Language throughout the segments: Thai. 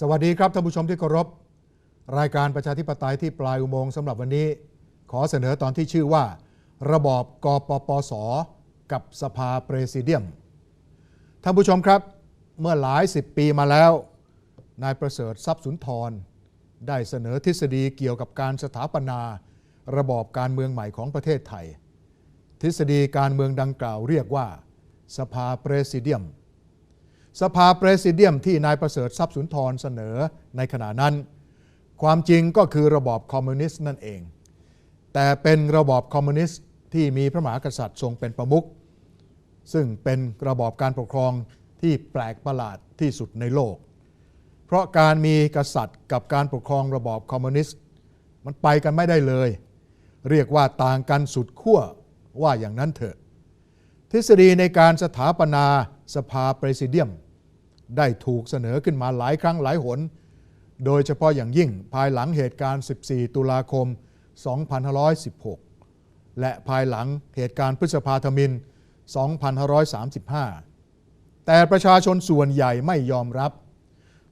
สวัสดีครับท่านผู้ชมที่เคารพ รายการประชาธิปไตยที่ปลายอุโมงค์สำหรับวันนี้ ขอเสนอตอนที่ชื่อว่า ระบอบกปปส กับสภาเปรซิเดียมท่านผู้ชมครับ เมื่อหลายสิบปีมาแล้ว นายประเสริฐทรัพย์สุนทร ได้เสนอทฤษฎีเกี่ยวกับการสถาปนา ระบอบการเมืองใหม่ของประเทศไทย ทฤษฎีการเมืองดังกล่าวเรียกว่า สภาเปรซิเดียม สภาเปรซิเดียมที่นายประเสริฐทรัพย์สุนทรเสนอในขณะนั้น ความจริงก็คือระบอบคอมมิวนิสต์นั่นเอง แต่เป็นระบอบคอมมิวนิสต์ที่มีพระมหากษัตริย์ทรงเป็นประมุขซึ่งเป็นระบอบการปกครองที่แปลกประหลาดที่สุดในโลก เพราะการมีกษัตริย์กับการปกครองระบอบคอมมิวนิสต์มันไปกันไม่ได้เลย เรียกว่าต่างกันสุดขั้วว่าอย่างนั้นเถอะ ทฤษฎีในการสถาปนาสภาเปรซิเดียม ได้ถูกเสนอขึ้นมาหลายครั้งหลายหน โดยเฉพาะอย่างยิ่งภายหลังเหตุการณ์ 14 ตุลาคม 2516 และภายหลังเหตุการณ์พฤษภาธมิน 2535 แต่ประชาชนส่วนใหญ่ไม่ยอมรับ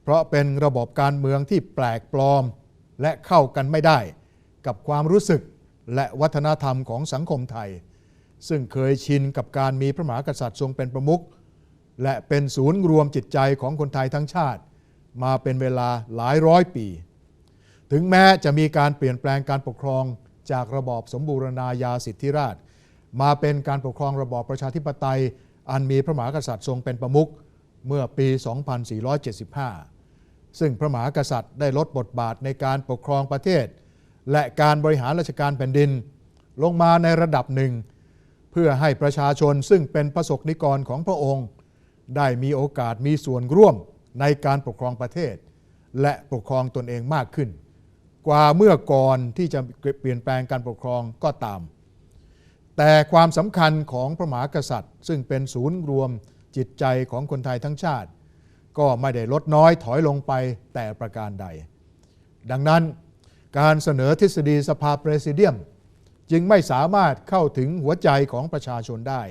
เพราะเป็นระบบการเมืองที่แปลกปลอม และเข้ากันไม่ได้กับความรู้สึกและวัฒนธรรมของสังคมไทย ซึ่งเคยชินกับการมีพระมหากษัตริย์ทรงเป็นประมุข และเป็นศูนย์รวมจิตใจของคนไทยทั้งชาติ มาเป็นเวลาหลายร้อยปี ถึงแม้จะมีการเปลี่ยนแปลงการปกครองจากระบอบสมบูรณาญาสิทธิราช มาเป็นการปกครองระบอบประชาธิปไตย อันมีพระมหากษัตริย์ทรงเป็นประมุขเมื่อปี 2475 ซึ่งพระมหากษัตริย์ได้ลดบทบาทในการปกครองประเทศ และการบริหารราชการแผ่นดิน ลงมาในระดับหนึ่ง เพื่อให้ประชาชนซึ่งเป็นประสบนิกรของพระองค์ ได้มีโอกาสมีส่วนร่วมในการปกครองประเทศ และปกครองตนเองมากขึ้น กว่าเมื่อก่อนที่จะเปลี่ยนแปลงการปกครองก็ตาม แต่ความสำคัญของพระมหากษัตริย์ ซึ่งเป็นศูนย์รวมจิตใจของคนไทยทั้งชาติ ก็ไม่ได้ลดน้อยถอยลงไปแต่ประการใด ดังนั้นการเสนอทฤษฎีสภาเปรซิเดียม จึงไม่สามารถเข้าถึงหัวใจของประชาชนได้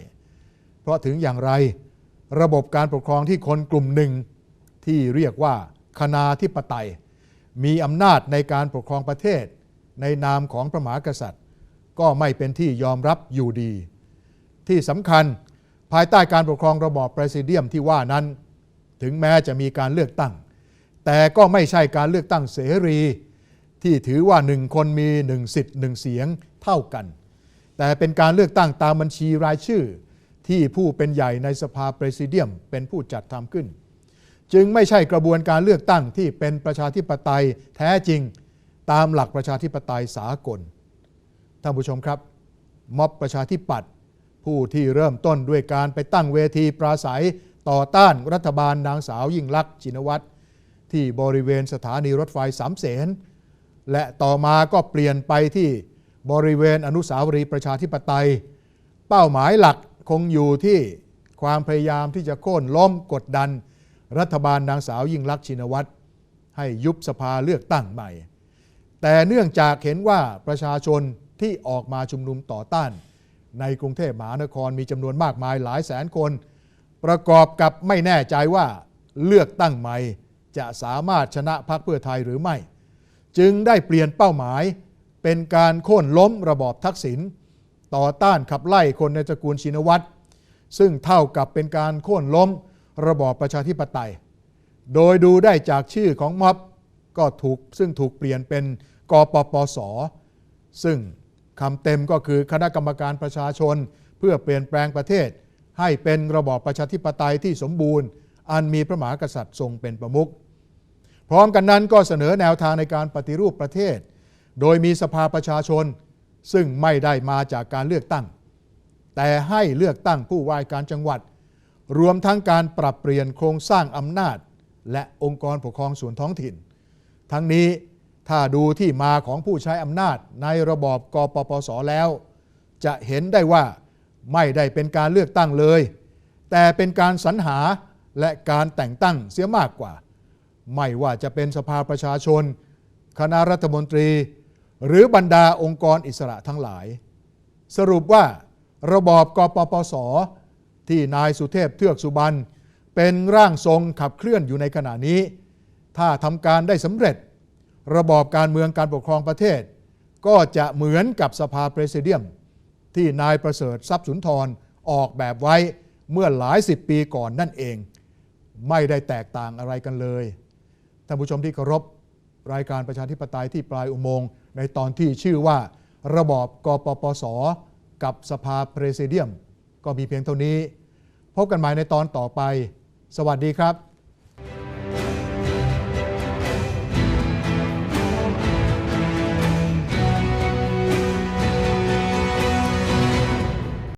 เพราะถึงอย่างไร ระบบการปกครองที่คนกลุ่มหนึ่งที่เรียกว่าคณาธิปไตย มีอำนาจในการปกครองประเทศ ในนามของพระมหากษัตริย์ ก็ไม่เป็นที่ยอมรับอยู่ดี ที่สำคัญภายใต้การปกครองระบอบประซิเดียมที่ว่านั้น ถึงแม้จะมีการเลือกตั้ง แต่ก็ไม่ใช่การเลือกตั้งเสรี ที่ถือว่าหนึ่งคนมีหนึ่งสิทธิ์หนึ่งเสียงเท่ากัน แต่เป็นการเลือกตั้งตามบัญชีรายชื่อ ที่ผู้เป็นใหญ่ในสภาเปรซิเดียมเป็นผู้จัดทำขึ้น จึงไม่ใช่กระบวนการเลือกตั้งที่เป็นประชาธิปไตยแท้จริงตามหลักประชาธิปไตยสากลท่านผู้ชมครับ ม็อบประชาธิปัตย์ผู้ที่เริ่มต้นด้วยการไปตั้งเวทีปราศัยต่อต้านรัฐบาลนางสาวยิ่งลักษณ์ชินวัตรที่บริเวณสถานีรถไฟสามเสนและต่อมาก็เปลี่ยนไปที่บริเวณอนุสาวรีย์ประชาธิปไตย เป้าหมายหลัก คงอยู่ที่ความพยายามที่จะโค่นล้มกดดัน รัฐบาลนางสาวยิ่งลักษณ์ชินวัตรให้ยุบสภาเลือกตั้งใหม่ แต่เนื่องจากเห็นว่าประชาชนที่ออกมาชุมนุมต่อต้าน ในกรุงเทพมหานครมีจำนวนมากมายหลายแสนคน ประกอบกับไม่แน่ใจว่าเลือกตั้งใหม่ จะสามารถชนะพรรคเพื่อไทยหรือไม่ จึงได้เปลี่ยนเป้าหมายเป็นการโค่นล้มระบอบทักษิณ ต่อต้านขับไล่คนในตระกูลชินวัตรซึ่งเท่ากับเป็นการโค่นล้มระบอบประชาธิปไตย โดยดูได้จากชื่อของม็อบก็ถูกซึ่งถูกเปลี่ยนเป็นกปปส ซึ่งคำเต็มก็คือคณะกรรมการประชาชน เพื่อเปลี่ยนแปลงประเทศ ให้เป็นระบอบประชาธิปไตยที่สมบูรณ์ อันมีพระมหากษัตริย์ทรงเป็นประมุขพร้อมกันนั้นก็เสนอแนวทางในการปฏิรูปประเทศ โดยมีสภาประชาชน ซึ่งไม่ได้มาจากการเลือกตั้ง แต่ให้เลือกตั้งผู้ว่าการจังหวัด รวมทั้งการปรับเปลี่ยนโครงสร้างอำนาจ และองค์กรปกครองส่วนท้องถิ่น ทั้งนี้ถ้าดูที่มาของผู้ใช้อำนาจในระบอบกปปสแล้ว จะเห็นได้ว่าไม่ได้เป็นการเลือกตั้งเลย แต่เป็นการสรรหาและการแต่งตั้งเสียมากกว่า ไม่ว่าจะเป็นสภาประชาชน คณะรัฐมนตรี หรือบรรดาองค์กรอิสระทั้งหลาย สรุปว่าระบอบกปปส ที่นายสุเทพเทือกสุบรรณเป็นร่างทรงขับเคลื่อนอยู่ในขณะนี้ ถ้าทำการได้สำเร็จ ระบอบการเมืองการปกครองประเทศ ก็จะเหมือนกับสภาเประธานที่นายประเสริฐทรัพย์สุนทรออกแบบไว้เมื่อหลายสิบปีก่อนนั่นเอง ไม่ได้แตกต่างอะไรกันเลยท่านผู้ชมที่เคารพรายการประชาธิปไตยที่ปลายอุโมงค์ ในตอนที่ชื่อว่าระบอบกปปส กับสภาเพรสิเดียม ก็มีเพียงเท่านี้ พบกันใหม่ในตอนต่อไป สวัสดีครับ